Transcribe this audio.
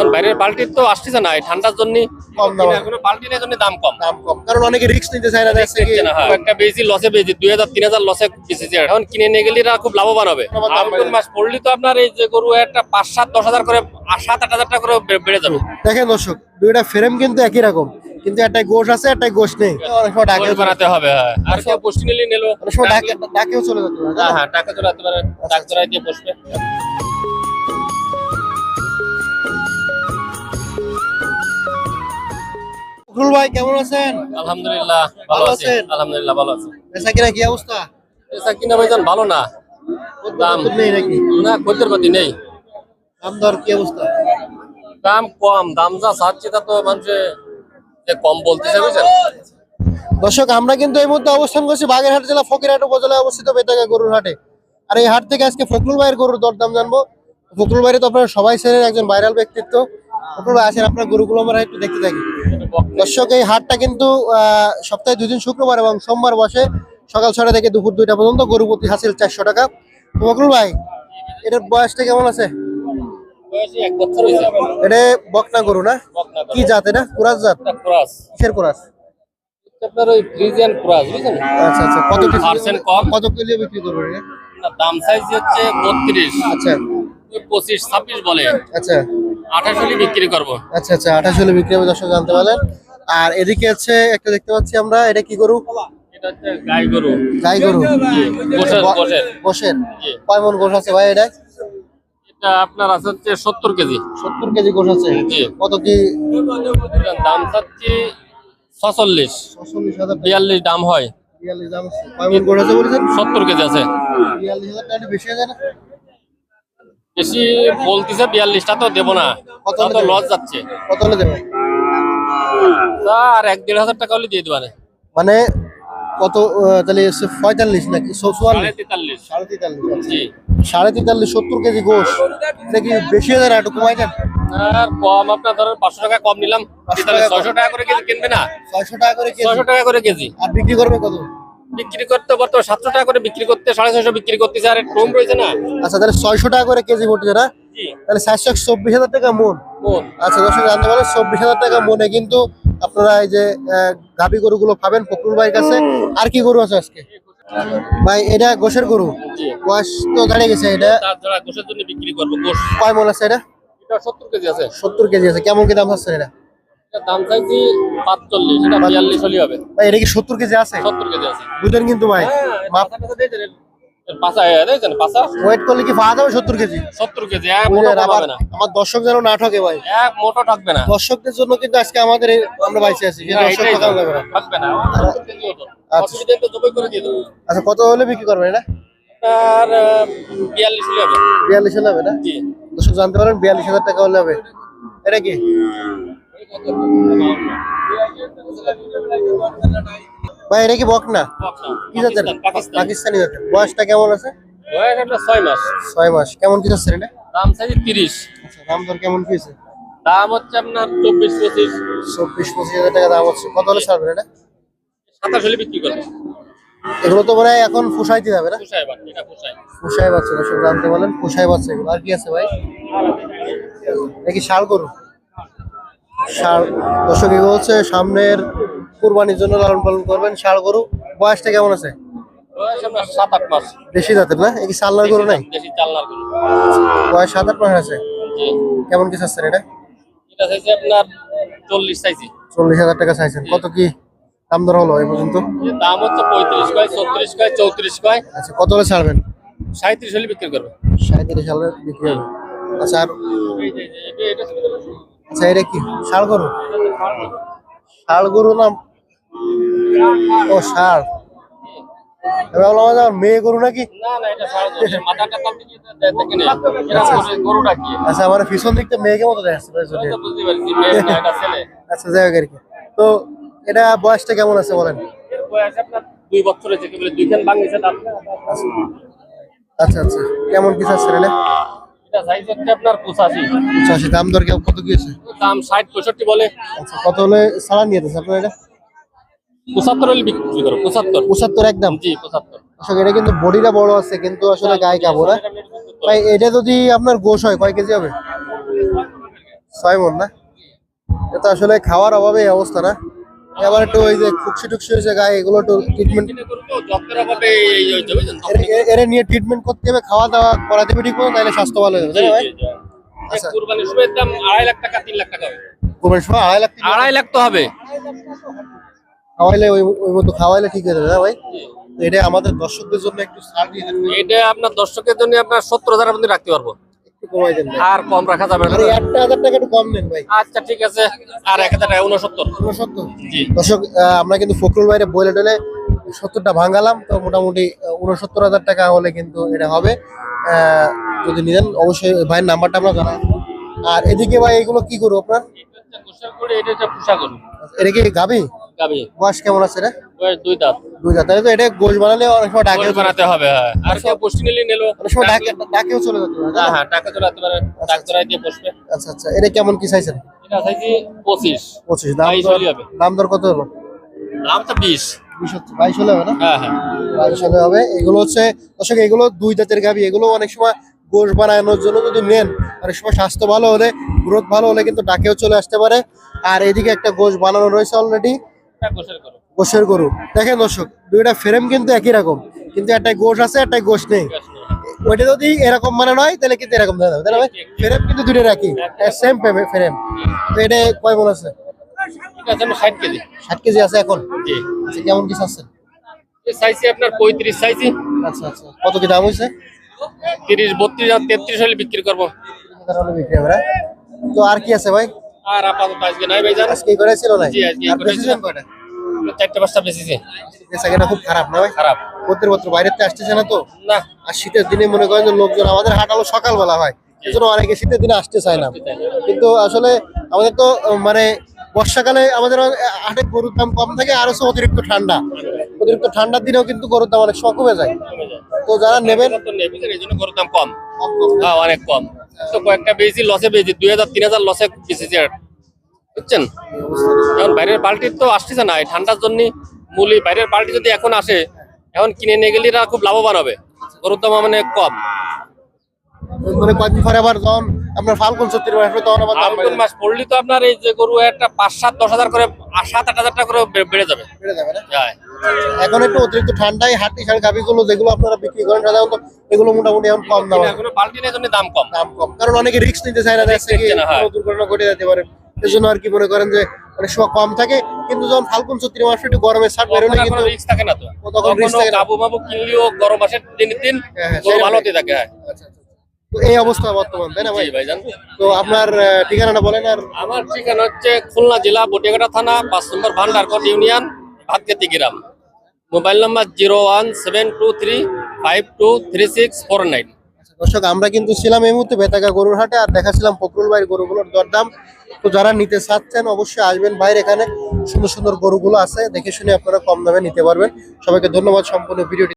কারণ বাইরের তো আসতেছে না এই ঠান্ডার জন্য কম দাম। জন্য দাম কম। দাম কম। কারণ অনেকে রিস্ক নিতে চায় না দেখছে কি না, হ্যাঁ। একটা বেশি লসে লসে এখন কিনে নিয়ে গেলে খুব লাভবান হবে। আমার মাস পড়লে তো আপনার এই যে গরু একটা পাঁচ সাত দশ হাজার করে আর সাত আট হাজার টাকা করে বেড়ে যাবে। দেখেন দর্শক দুইটা ফ্রেম কিন্তু একই রকম। কিন্তু একটাই গোশ আছে একটাই গোশ নেই। অনেক সময় ডাকে বানাতে হবে হ্যাঁ। আর কেউ নিলে নিলো অনেক সময় ডাকে ডাকেও চলে যেতে পারে। হ্যাঁ হ্যাঁ টাকা চড়াতে পারে টাকা চড়াই দিয়ে বসবে। ফখরুল ভাই কেমন আছেন? আলহামদুলিল্লাহ ভালো আছেন? আলহামদুলিল্লাহ ভালো আছি। বেচা কিনা কি অবস্থা? এসা কিনা ভাইজান ভালো না। দাম নেই নাকি? না খদ্দের পাতি নেই। দাম দর কি অবস্থা? দাম কম দাম যা চাচ্ছে তা তো মানুষে যে কম বলতেছে বুঝছেন? দর্শক আমরা কিন্তু এই মুহূর্তে অবস্থান করছি বাগেরহাট জেলা ফকিরহাট উপজেলায় অবস্থিত বেতাগা গরুর হাটে। আর এই হাট থেকে আজকে ফখরুল ভাইয়ের গরুর দরদাম জানব। ফখরুল ভাইয়ের তো আপনারা সবাই চেনেন একজন ভাইরাল ব্যক্তিত্ব। ফখরুল ভাই আসেন আপনার গরুগুলো আমরা একটু দেখতে থাকি। দর্শক এই হাটটা কিন্তু সপ্তাহে দুই দিন শুক্রবার এবং সোমবার বসে সকাল ছটা থেকে দুপুর দুইটা পর্যন্ত গরু প্রতি হাসিল চারশো টাকা। ফখরুল ভাই এটার বয়সটা কেমন আছে? এটা বকনা গরু না? কি জাত এটা? কুরাস জাত? কিসের কুরাস? আপনার ওই ফ্রিজিয়ান ক্রস বুঝছেন? আচ্ছা আচ্ছা কত কম। কত কেজি বিক্রি করবেন দাম সাইজ হচ্ছে বত্রিশ। আচ্ছা। পঁচিশ ছাব্বিশ বলে। আচ্ছা। আঠাশ হলে বিক্রি করব। আচ্ছা আচ্ছা আঠাশ হলে বিক্রি হবে দর্শক জানতে পারলেন। আর এদিকে হচ্ছে একটা দেখতে পাচ্ছি আমরা এটা কি গরু? গাই গরু। গাই গরু। গোশের কয় মন গোশ আছে ভাই এটা? এটা আপনার আছে হচ্ছে সত্তর কেজি। সত্তর কেজি গোশ আছে? কত কি? দাম চাচ্ছি ছচল্লিশ। হাজার বিয়াল্লিশ দাম হয়। বিয়াল্লিশ দাম কয় মন গোশ আছে বলেছেন? সত্তর কেজি আছে। বিয়াল্লিশ হাজার বেশি আছে না? বেশি বলতেছে বিয়াল্লিশটা তো দেবো না। কত তা লস যাচ্ছে। কত হলে দেবে? আর এক দেড় হাজার টাকা হলে দিয়ে দেবানে মানে কত তাহলে পঁয়তাল্লিশ নাকি? সাড়ে চুয়াল্লিশ? তেতাল্লিশ। সাড়ে তেতাল্লিশ আচ্ছা। জি। সাড়ে তেতাল্লিশ সত্তর কেজি গোশ। এটা কি বেশি হয়ে যায় না একটু কমাই দেন। আর কম আপনার ধরেন পাঁচশো টাকা কম নিলাম। ছয়শো টাকা করে কেজি কিনবে না? ছয়শো টাকা করে ছয়শো টাকা করে কেজি। আর বিক্রি করবে কত? বিক্রি করতে বর্তমানে সাতশো টাকা করে বিক্রি করতে সাড়ে ছয়শো বিক্রি করতেছে আর কম রয়েছে না? আচ্ছা তাহলে ছয়শো টাকা করে কেজি পড়ছে না? তাহলে চারশো চব্বিশ হাজার টাকা মন। আচ্ছা দর্শক জানতে পারেন চব্বিশ হাজার টাকা মনে কিন্তু আপনারা এই যে গাভী গরুগুলো পাবেন ফকরুল ভাইয়ের কাছে। আর কি গরু আছে আজকে? ভাই এটা গোশের গরু। বয়স তো দাঁড়িয়ে গেছে এটা। যারা জন্য বিক্রি করব কয় মন আছে এটা? সত্তর কেজি আছে। সত্তর কেজি আছে। কেমন কি দাম আছে এটা? দাম চাইছি পাঁচচল্লিশ এটা বিয়াল্লিশ হলে হবে। ভাই এটা কি সত্তর কেজি আছে? সত্তর কেজি আছে। বুঝলেন কিন্তু ভাই। মাপ ওয়েট করলে কি পাওয়া যাবে সত্তর কেজি? সত্তর কেজি আমার দর্শক যেন না ঠকে ভাই। মোটো থাকবে না। দর্শকদের জন্য কিন্তু আজকে আমাদের আমরা বাইসে আছি। আচ্ছা। দেবো। আচ্ছা কত হলে বিক্রি করবেন এটা? আর বিয়াল্লিশ হলে হবে। বিয়াল্লিশ হলে হবে না? দর্শক জানতে পারেন বিয়াল্লিশ হাজার টাকা হলে হবে। এটা কি? ভাই এটা কি বক না কি জাতের? পাকিস্তান। জাতের। বয়সটা কেমন আছে? বয়স ছয় মাস। ছয় মাস। কেমন কি যাচ্ছে এটা? দাম চাইছি তিরিশ। আচ্ছা দাম দর কেমন কি হয়েছে? দাম হচ্ছে আপনার চব্বিশ পঁচিশ। চব্বিশ পঁচিশ হাজার টাকা দাম হচ্ছে। কত হলে ছাড়বেন এটা? সাতাশ হলে বিক্রি করবে এগুলো তো মনে এখন ফুসাইতে যাবে না? ফুসাই বাচ্চা দর্শক জানতে বলেন ফুসাই বাচ্চা এগুলো। আর কি আছে ভাই? নাকি ষাড় গরু? দর্শক এগুলো হচ্ছে সামনের কুরবানির জন্য লালন পালন করবেন ষাড় গরু। বয়সটা কেমন আছে? সাত আট মাস। দেশি জাতের না? এই কি সাল্লার গরু নাই? বয়স সাত আট মাস আছে? কেমন কি চাচ্ছেন এটা? এটা চাইছি আপনার চল্লিশ চাইছি। চল্লিশ হাজার টাকা চাইছেন। কত কি দাম দর হলো এই পর্যন্ত? দাম হচ্ছে পঁয়ত্রিশ কয় ছত্রিশ কয় চৌত্রিশ কয়। আচ্ছা কত হলে ছাড়বেন? সাঁত্রিশ হলে বিক্রি করবে সাঁত্রিশ সালে বিক্রি হবে। আচ্ছা আর আচ্ছা এটা কি? ষাড় গরু? ষাড় গরু না ও ষাড়। মেয়ে গরু নাকি? গরুটা কি? আচ্ছা আমার পিছন দিকটা মেয়েকে মতো আচ্ছা যাই হোক আর কি। তো এটা বয়সটা কেমন আছে বলেন? দুই বছর হয়েছে দুইখান আচ্ছা আচ্ছা। কেমন কি চাচ্ছেন এটা পঁচাশি। দাম দর কেমন কত কি দাম ষাট পঁয়ষট্টি বলে। আচ্ছা কত হলে সাড়া নিয়ে আপনার এটা? পঁচাত্তর হলে বিক্রি করো পঁচাত্তর। পঁচাত্তর একদম? জি পঁচাত্তর। আসলে এটা কিন্তু বডিটা বড় আছে কিন্তু আসলে গায়ে কাপড় হ্যাঁ? ভাই এটা যদি আপনার গোশ হয় কয় কেজি হবে? ছয় মন না? এটা আসলে খাওয়ার অভাবে অবস্থা না? এবার একটু ওই যে খুকসি টুকসি হয়েছে গায়ে এগুলো একটু ট্রিটমেন্ট এর নিয়ে ট্রিটমেন্ট করতে হবে খাওয়া দাওয়া করাতে হবে ঠিক মতো তাহলে স্বাস্থ্য ভালো হয়ে যাবে তাই ভাই? আচ্ছা। কুরবানির দাম আড়াই লাখ টাকা তিন লাখ টাকা হবে। কোরবানির সময় আড়াই লাখ আড়াই লাখ তো হবে। খাওয়াইলে ওই ওই মতো খাওয়াইলে ঠিক হয়ে যাবে না ভাই? এটা আমাদের দর্শকদের জন্য একটু ছাড় দিয়ে এটা আপনার দর্শকের জন্য আপনার সত্তর হাজার আপনি রাখতে পারব। আর কম রাখা যাবে না। একটা হাজার টাকা একটু কম নেন ভাই। আচ্ছা ঠিক আছে। আর এক হাজার টাকা উনসত্তর। উনসত্তর। জি। দর্শক আমরা কিন্তু ফখরুল বাইরে বলে টলে সত্তরটা ভাঙালাম তো মোটামুটি উনসত্তর হাজার টাকা হলে কিন্তু এটা হবে। আহ, যদি নিলেন অবশ্যই ভাইয়ের নাম্বারটা আমরা জানাই আর এদিকে ভাই এগুলো কি করব আপনার? এটা কি গাবি গাবি বয়স কেমন আছে রে? বয়স দুই দাঁত। দুই হাজার তাহলে তো এটা গোশ বানালে অনেক সময় ডাকে বানাতে হবে হ্যাঁ। আর কেউ পুষ্টি নিলে নিলো অনেক সময় ডাকে ডাকেও চলে যেতে পারে, তাই হ্যাঁ? হ্যাঁ পারে চড়াই দিয়ে বসবে। আচ্ছা আচ্ছা। এটা কেমন কি চাইছেন এটা চাইছি পঁচিশ। পঁচিশ। দাম দর হবে। দাম দর কত হলো? দাম তো বিশ। বিশ হচ্ছে। বাইশ হলে হবে না? হ্যাঁ হ্যাঁ। বাইশ হলে হবে। এগুলো হচ্ছে দর্শক এগুলো দুই জাতের গাভি। এগুলো অনেক সময় গোশ বানানোর জন্য যদি নেন অনেক সময় স্বাস্থ্য ভালো হলে গ্রোথ ভালো হলে কিন্তু ডাকেও চলে আসতে পারে। আর এদিকে একটা গোশ বানানো রয়েছে অলরেডি গোশের গরু। দেখেন দর্শক দুইটা ফ্রেম কিন্তু একই রকম। কিন্তু একটা গোশ আছে একটা গোশ নেই। ওইটা যদি এরকম মানে নয় তাহলে কিন্তু এরকম দেখা যাবে ভাই? ফ্রেম কিন্তু দুইটা একই। সেম ফ্রেম তো এটা কয় মন আছে? ষাট কেজি। ষাট কেজি আছে এখন? আচ্ছা কেমন কি চাচ্ছেন? চাইছি আপনার পঁয়ত্রিশ চাইছি আচ্ছা আচ্ছা। কত কি দাম হয়েছে তিরিশ বত্রিশ আর তেত্রিশ হলে বিক্রি করব। বিক্রি হবে তো আর কি আছে ভাই? আর আপাতত আজকে নাই ভাই আজকে কটাই ছিল না জি, আজকে আর। কয়টা চারটে পাঁচটা বেচাকেনা খুব খারাপ না ভাই? খারাপ। প্রত্যেক বছর বাইরে আসতেছে না তো? না। আর শীতের দিনে মনে করেন যে লোকজন আমাদের হাট হলো সকালবেলা হয় এই জন্য অনেকে শীতের দিনে আসতে চায় না। কিন্তু আসলে আমাদের তো মানে বর্ষাকালে আমাদের হাটে গরুর দাম কম থাকে আর হচ্ছে অতিরিক্ত ঠান্ডা। অতিরিক্ত ঠান্ডার দিনেও কিন্তু গরুর দাম অনেক কমে যায়। তো যারা নেবেন গরুর দাম কম। হ্যাঁ অনেক কম। তো কয়েকটা বেশি লসে বেশি দুই হাজার তিন হাজার লসে বেশিছে বুঝছেন? এখন বাইরের তো আসতেছে না এই ঠান্ডার জন্য মূলি বাইরের যদি এখন আসে এখন কিনে নিয়ে গেলে এরা খুব লাভবান হবে। গরুর দাম মানে কম। মানে কয়েকদিন পরে আবার যখন আপনার ফাল্গুন সত্যি তখন আবার ফাল্গুন মাস পড়লি তো আপনার এই যে গরু একটা পাঁচ সাত দশ হাজার করে সাত আট হাজার টাকা করে বেড়ে যাবে। বেড়ে যাবে না? হ্যাঁ এখন একটু অতিরিক্ত ঠান্ডায় হাটি ছাড় গাভিগুলো যেগুলো আপনারা বিক্রি করেন সাধারণত এগুলো মোটামুটি এখন কম দাম আছে। এখনও পাল্টি নেই জন্য দাম কম। দাম কম। কারণ অনেকে রিস্ক নিতে চায় না দেখছে কি হ্যাঁ। দুর্ঘটনা ঘটে যেতে পারে। এই জন্য আর কি মনে করেন যে অনেক সময় কম থাকে। কিন্তু যখন ফাল্গুন চৈত্র মাসে একটু গরমের ছাড় বেরোলে কিন্তু রিস্ক থাকে না তো। তখন risk থাকে না। কাবু মাবু কিনলেও গরম মাসের দিন দিন হ্যাঁ, হ্যাঁ, ভালো হতে থাকে হ্যাঁ। আচ্ছা, আচ্ছা। তো এই অবস্থা বর্তমান তাই না ভাই? জি ভাইজান তো আপনার ঠিকানাটা বলেন আর আমার ঠিকানা হচ্ছে খুলনা জেলা বটিয়াঘাটা থানা পাঁচ নম্বর ভান্ডারকট ইউনিয়ন ভাতকেতি গ্রাম। Mobile number zero one seven two three five two three six four nine. দর্শক, আমরা কিন্তু ছিলাম এই মুহূর্তে বেতাগা গরুর হাটে আর দেখাছিলাম ফকরুল ভাইয়ের গরুগুলোর দরদাম। তো যারা নিতে চাচ্ছেন, অবশ্যই আসবেন ভাইয়ের এখানে। সুন্দর সুন্দর গরুগুলো আছে, দেখে শুনে আপনারা কম দামে নিতে পারবেন। সবাইকে ধন্যবাদ, সম্পূর্ণ ভিডিওটি